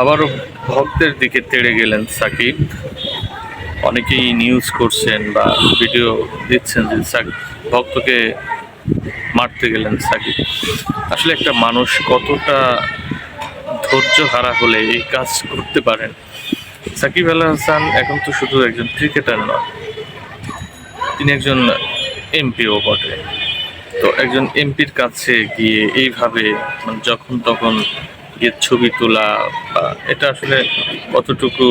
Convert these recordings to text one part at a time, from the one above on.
আবারও ভক্তের দিকে তেড়ে গেলেন সাকিব। অনেকেই নিউজ করছেন বা ভিডিও দিচ্ছেন যে সাকিব ভক্তকে মারতে গেলেন সাকিব। আসলে একটা মানুষ কতটা ধৈর্য হারা হলে এই কাজ করতে পারেন? সাকিব আল হাসান এখন তো শুধু একজন ক্রিকেটার নয় তিনি একজন এমপিও বটে। তো একজন এমপির কাছে গিয়ে এইভাবে যখন তখন গিয়ে ছবি তোলা বা এটা আসলে কতটুকু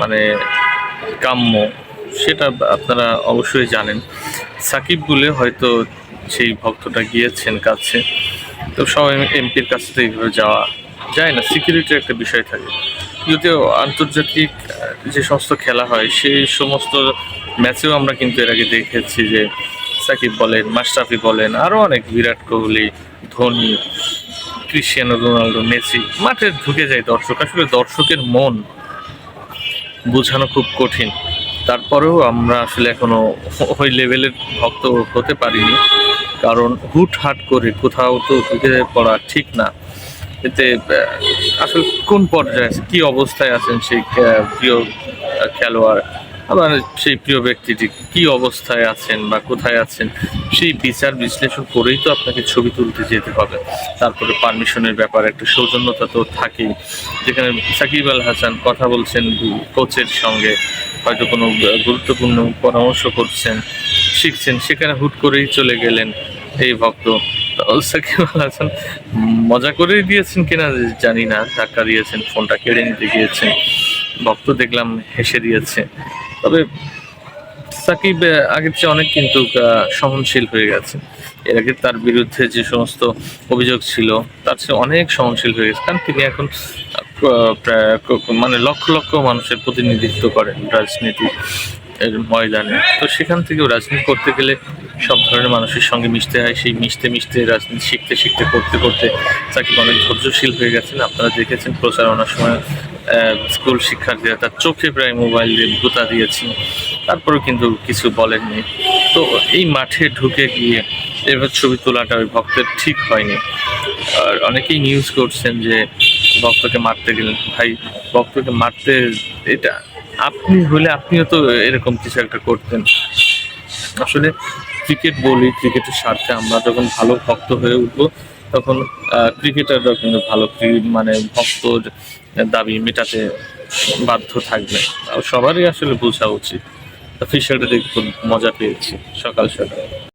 মানে কাম্য, সেটা আপনারা অবশ্যই জানেন। সাকিব বলে হয়তো সেই ভক্তটা গিয়েছেন কাছে। তো সব এমপির কাছে তো এইভাবে যাওয়া যায় না, সিকিউরিটির একটা বিষয় থাকে। যদিও আন্তর্জাতিক যে সমস্ত খেলা হয়, সেই সমস্ত ম্যাচেও আমরা কিন্তু এর আগে দেখেছি যে সাকিব বলেন, মাশরাফি বলেন আরও অনেক Virat Kohli, Dhoni Cristiano Ronaldo Messi, মাঠে ঢুকে যায় দর্শক। আসলে দর্শকের মন বোঝানো খুব কঠিন। তারপরেও আমরা আসলে এখনও ওই লেভেলের ভক্ত হতে পারিনি। কারণ হুটহাট করে কোথাও তো ঢুকে পড়া ঠিক না। এতে আসলে কোন পর্যায়ে, কি অবস্থায় আছেন সেই প্রিয় খেলোয়াড়? আবার সেই প্রিয় ব্যক্তিটি কি অবস্থায় আছেন বা কোথায় আছেন, সেই বিচার বিশ্লেষণ করেই তো আপনাকে ছবি তুলতে যেতে হবে। তারপরে পারমিশনের ব্যাপার একটা সৌজন্যতা তো থাকেই। যেখানে সাকিব আল হাসান কথা বলছেন, কোচের সঙ্গে হয়তো কোনো গুরুত্বপূর্ণ পরামর্শ করছেন, শিখছেন, সেখানে হুট করেই চলে গেলেন এই ভক্ত। সাকিব আল হাসান মজা করেই দিয়েছেন কিনা জানি না, ধাক্কা দিয়েছেন, ফোনটা কেড়ে নিতে গিয়েছেন। ভক্ত দেখলাম, হেসে দিয়েছে। তবে সাকিব আগের চেয়ে অনেক কিন্তু সহনশীল হয়ে গেছে। এর আগে তার বিরুদ্ধে যে সমস্ত অভিযোগ ছিল, তার চেয়ে অনেক সহনশীল হয়ে গেছে। কারণ তিনি এখন মানে লক্ষ লক্ষ মানুষের প্রতিনিধিত্ব করেন রাজনীতি এর ময়দানে। তো সেখান থেকেও রাজনীতি করতে গেলে সব ধরনের মানুষের সঙ্গে মিশতে হয়। সেই মিশতে মিশতে রাজনীতি শিখতে শিখতে, করতে করতে সাকিব অনেক ধৈর্যশীল হয়ে গেছেন। আপনারা দেখেছেন প্রচারণার সময় স্কুল শিক্ষার্থীরা তার চোখে প্রায় মোবাইল দিয়ে গুতা দিয়েছেন তারপরেও কিন্তু কিছু বলেননি। তো এই মাঠে ঢুকে গিয়ে এবার ছবি তোলাটা ওই ভক্তের ঠিক হয়নি। আর অনেকেই নিউজ করছেন যে ভক্তকে মারতে গেলেন। ভাই, ভক্তকে মারতে এটা আপনি হলে আপনিও তো এরকম কিছু একটা করতেন। আসলে ক্রিকেট বলি ক্রিকেটের স্বার্থে আমরা যখন ভালো ভক্ত হয়ে উঠবো তখন ক্রিকেটাররাও কিন্তু ভালো মানে ভক্তর দাবি মেটাতে বাধ্য থাকবে। সবারই আসলে বোঝা উচিত। ফিশারটা খুব মজা পেয়েছি সকাল সকাল।